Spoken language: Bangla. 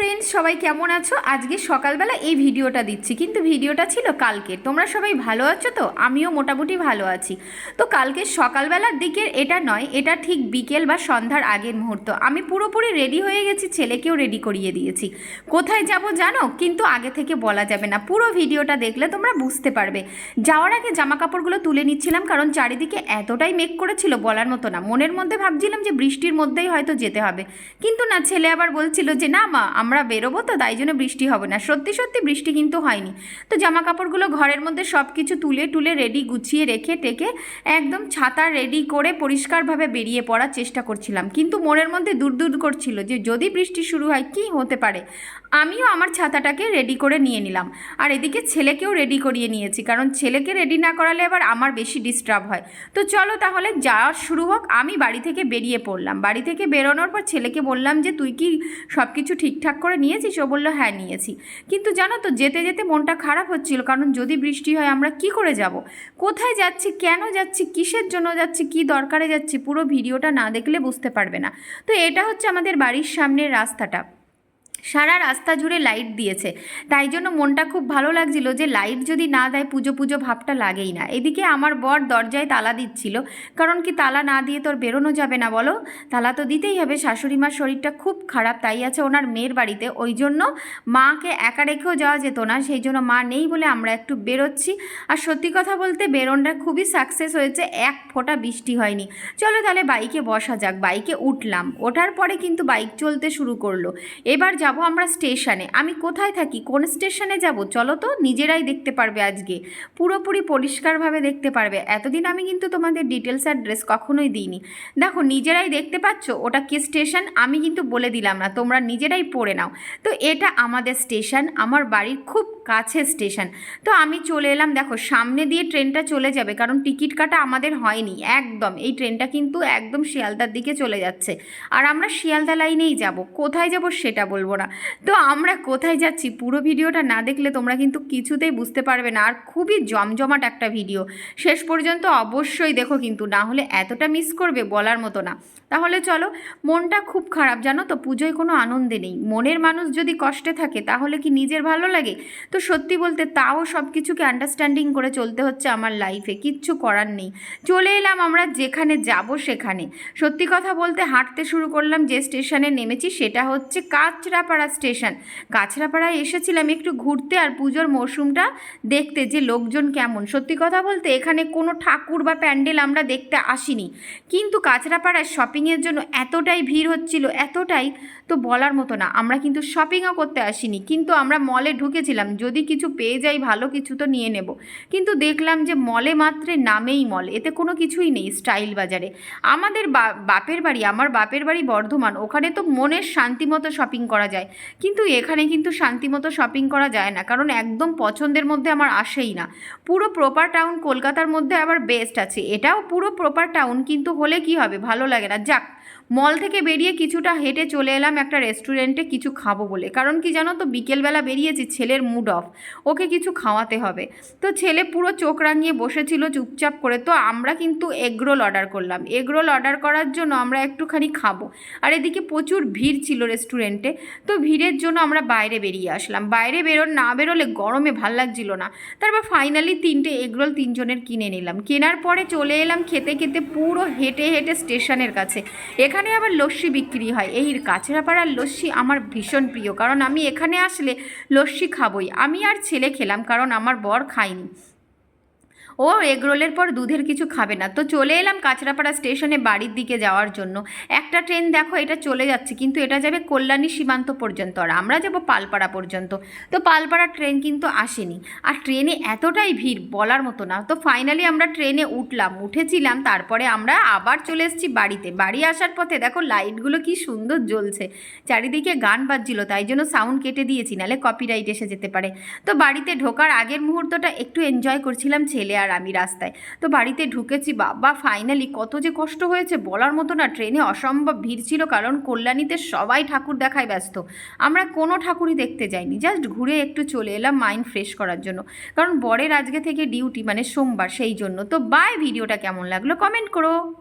pray ফ্রেন্ডস সবাই কেমন আছো? আজকে সকালবেলা এই ভিডিওটা দিচ্ছি। কিন্তু ভিডিওটা ছিল কালকে তোমরা সবাই ভালো আছো তো? আমিও মোটামুটি ভালো আছি। তো কালকে সকালবেলার দিকের এটা নয়, এটা ঠিক বিকেল বা সন্ধ্যার আগের মুহূর্ত। আমি পুরোপুরি রেডি হয়ে গেছি, ছেলেকেও রেডি করিয়ে দিয়েছি। কোথায় যাব জানো? কিন্তু আগে থেকে বলা যাবে না। পুরো ভিডিওটা দেখলে তোমরা বুঝতে পারবে। যাওয়ার আগে জামা কাপড়গুলো তুলে নিচ্ছিলাম, কারণ চারিদিকে এতটাই মেঘ করেছিল বলার মতো না। মনের মধ্যে ভাবছিলাম যে বৃষ্টির মধ্যেই হয়তো যেতে হবে। কিন্তু না, ছেলে আবার বলছিল যে, না মা, আমরা বেরোবো তো, তাই জন্য বৃষ্টি হবে না। সত্যি সত্যি বৃষ্টি কিন্তু হয়নি। তো জামা কাপড়গুলো ঘরের মধ্যে সব কিছু তুলে টুলে রেডি গুছিয়ে রেখে টেকে একদম ছাতা রেডি করে পরিষ্কারভাবে বেরিয়ে পড়ার চেষ্টা করছিলাম। কিন্তু মনের মধ্যে দূর দূর করছিল যে যদি বৃষ্টি শুরু হয় কি হতে পারে? আমিও আমার ছাতাটাকে রেডি করে নিয়ে নিলাম। আর এদিকে ছেলেকেও রেডি করিয়ে নিয়েছি, কারণ ছেলেকে রেডি না করালে আবার আমার বেশি ডিস্টার্ব হয়। তো চলো তাহলে যাওয়ার শুরু হোক, আমি বাড়ি থেকে বেরিয়ে পড়লাম। বাড়ি থেকে বেরোনোর পর ছেলেকে বললাম যে, তুই কি সব কিছু ঠিকঠাক করে নিয়েছিস ও বলল হ্যাঁ নিয়েছি। কিন্তু জানো তো, যেতে যেতে মনটা খারাপ হচ্ছিল, কারণ যদি বৃষ্টি হয় আমরা কি করে যাব? কোথায় যাচ্ছি, কেন যাচ্ছি, কিসের জন্য যাচ্ছি, কি দরকারে যাচ্ছি, পুরো ভিডিওটা না দেখলে বুঝতে পারবে না। তো এটা হচ্ছে আমাদের বাড়ির সামনের রাস্তাটা। সারা রাস্তা জুড়ে লাইট দিয়েছে। তাই জন্য মনটা খুব ভালো লাগছিল যে লাইট যদি না দেয় পুজো পুজো ভাবটা লাগেই না। এদিকে আমার বর দরজায় তালা দিচ্ছিল, কারণ কি তালা না দিয়ে তোর বেরোনো যাবে না বলো? তালা তো দিতেই হবে, শাশুড়ি মার শরীরটা খুব খারাপ, তাই আছে ওনার মেয়ের বাড়িতে। ওই জন্য মাকে একা রেখেও যাওয়া যেত না, সেই জন্য মা নেই বলে আমরা একটু বেরোচ্ছি। আর সত্যি কথা বলতে বেরোনটা খুবই সাকসেস হয়েছে, এক ফোঁটা বৃষ্টি হয়নি। চলো তাহলে বাইকে বসা যাক বাইকে উঠলাম। ওঠার পরে কিন্তু বাইক চলতে শুরু করল। এবার যাব আমরা স্টেশনে। আমি কোথায় থাকি? কোন স্টেশনে যাব? চলো তো, নিজেরাই দেখতে পারবে আজকে। পুরোপুরি পরিষ্কারভাবে দেখতে পারবে। এতদিন আমি কিন্তু তোমাদের ডিটেলস অ্যাড্রেস কখনোই দিইনি। দেখো, নিজেরাই দেখতে পাচ্ছ? ওটা কি স্টেশন? আমি কিন্তু বলে দিলাম না। তোমরা নিজেরাই পড়ে নাও। তো এটা আমাদের স্টেশন। আমার বাড়ির খুব কাছে স্টেশন। তো আমি চলে এলাম, দেখো, সামনে দিয়ে ট্রেনটা চলে যাবে, কারণ টিকিট কাটা আমাদের হয়নি, একদম। এই ট্রেনটা কিন্তু একদম শিয়ালদার দিকে চলে যাচ্ছে। আর আমরা শিয়ালদা লাইনেই যাব, কোথায় যাব সেটা বলব না। তো আমরা কোথায় যাচ্ছি, পুরো ভিডিওটা না দেখলে তোমরা কিন্তু কিছুতেই বুঝতে পারবে না, আর খুবই জমজমাট একটা ভিডিও। শেষ পর্যন্ত অবশ্যই দেখো কিন্তু, না হলে এতটা মিস করবে বলার মতো না। তাহলে চলো, মনটা খুব খারাপ, জানো তো, পুজোয় কোনো আনন্দে নেই। মনের মানুষ যদি কষ্টে থাকে, তাহলে কি নিজের ভালো লাগে? তো সত্যি বলতে তাও সব কিছুকে আন্ডারস্ট্যান্ডিং করে চলতে হচ্ছে আমার লাইফে কিচ্ছু করার নেই। চলে এলাম আমরা যেখানে যাব সেখানে। সত্যি কথা বলতে হাঁটতে শুরু করলাম যে স্টেশনে নেমেছি সেটা হচ্ছে কাঁচরাপাড়া স্টেশন কাঁচরাপাড়ায় এসেছিলাম একটু ঘুরতে আর পুজোর মরশুমটা দেখতে যে লোকজন কেমন। সত্যি কথা বলতে এখানে কোনো ঠাকুর বা প্যান্ডেল আমরা দেখতে আসিনি। কিন্তু কাঁচরাপাড়ায় শপিংয়ের জন্য এতটাই ভিড় হচ্ছিল, এতটাই তো বলার মতো না। আমরা কিন্তু শপিংও করতে আসিনি। কিন্তু আমরা মলে ঢুকেছিলাম যদি কিছু পেয়ে যাই ভালো কিছু তো নিয়ে নেব। কিন্তু দেখলাম যে মলে মাত্রে নামেই মল, এতে কোনো কিছুই নেই স্টাইল বাজারে। আমাদের বাপের বাড়ি, আমার বাপের বাড়ি বর্ধমান, ওখানে তো মনের শান্তি মতো শপিং করা যায়। কিন্তু এখানে কিন্তু শান্তি মতো শপিং করা যায় না, কারণ একদম পছন্দের মধ্যে আমার আসেই না। পুরো প্রপার টাউন কলকাতার মধ্যে আবার বেস্ট আছে। এটাও পুরো প্রপার টাউন কিন্তু হলে কি হবে? ভালো লাগে না। যাক মল থেকে বেরিয়ে কিছুটা হেঁটে চলে এলাম একটা রেস্টুরেন্টে কিছু খাব বলে। কারণ কি জানো তো, বিকেলবেলা বেরিয়েছি, ছেলের মুড অফ ওকে কিছু খাওয়াতে হবে। তো ছেলে পুরো চোখ রাঙিয়ে বসেছিল চুপচাপ করে। তো আমরা কিন্তু এগরোল অর্ডার করলাম। এগরোল অর্ডার করার জন্য আমরা একটুখানি খাব। আর এদিকে প্রচুর ভিড় ছিল রেস্টুরেন্টে। তো ভিড়ের জন্য আমরা বাইরে বেরিয়ে আসলাম। বাইরে বেরো না বেরোলে গরমে ভালো লাগছিল না। তারপর ফাইনালি তিনটে এগরোল তিনজনের কিনে নিলাম। কেনার পরে চলে এলাম খেতে খেতে পুরো হেঁটে হেঁটে স্টেশনের কাছে। এখানে আবার লস্যি বিক্রি হয়। এই কাছড়াপাড়ার লস্যি আমার ভীষণ প্রিয়, কারণ আমি এখানে আসলে লস্যি খাবই। আমি আর ছেলে খেলাম, কারণ আমার বর খায়নি। ও এগরোলের পর দুধের কিছু খাবে না। তো চলে এলাম কাঁচরাপাড়া স্টেশনে বাড়ির দিকে যাওয়ার জন্য। একটা ট্রেন দেখো, এটা চলে যাচ্ছে, কিন্তু এটা যাবে কল্যাণী সীমান্ত পর্যন্ত, আর আমরা যাব পালপাড়া পর্যন্ত। তো পালপাড়া ট্রেন কিন্তু আসেনি। আর ট্রেনে এতটাই ভিড়, বলার মতো না। তো ফাইনালি আমরা ট্রেনে উঠলাম, উঠেছিলাম, তারপরে আমরা আবার চলে এসেছি বাড়িতে। বাড়ি আসার পথে দেখো লাইটগুলো কি সুন্দর জ্বলছে। চারিদিকে গান বাজছিল, তাই জন্য সাউন্ড কেটে দিয়েছি নাহলে কপিরাইট এসে যেতে পারে। তো বাড়িতে ঢোকার আগের মুহূর্তটা একটু এনজয় করছিলাম ছেলে আর আমি রাস্তায়। তো বাড়িতে ঢুকেছি, বাবা ফাইনালি কত যে কষ্ট হয়েছে, বলার মতো না ট্রেনে অসম্ভব ভিড় ছিল, কারণ কল্যাণীতে সবাই ঠাকুর দেখায় ব্যস্ত। আমরা কোনো ঠাকুরই দেখতে যাইনি জাস্ট ঘুরে একটু চলে এলাম মাইন্ড ফ্রেশ করার জন্য। কারণ বরের আজকে থেকে ডিউটি মানে সোমবার, সেই জন্য। তো বাই ভিডিওটা কেমন লাগল? কমেন্ট করো।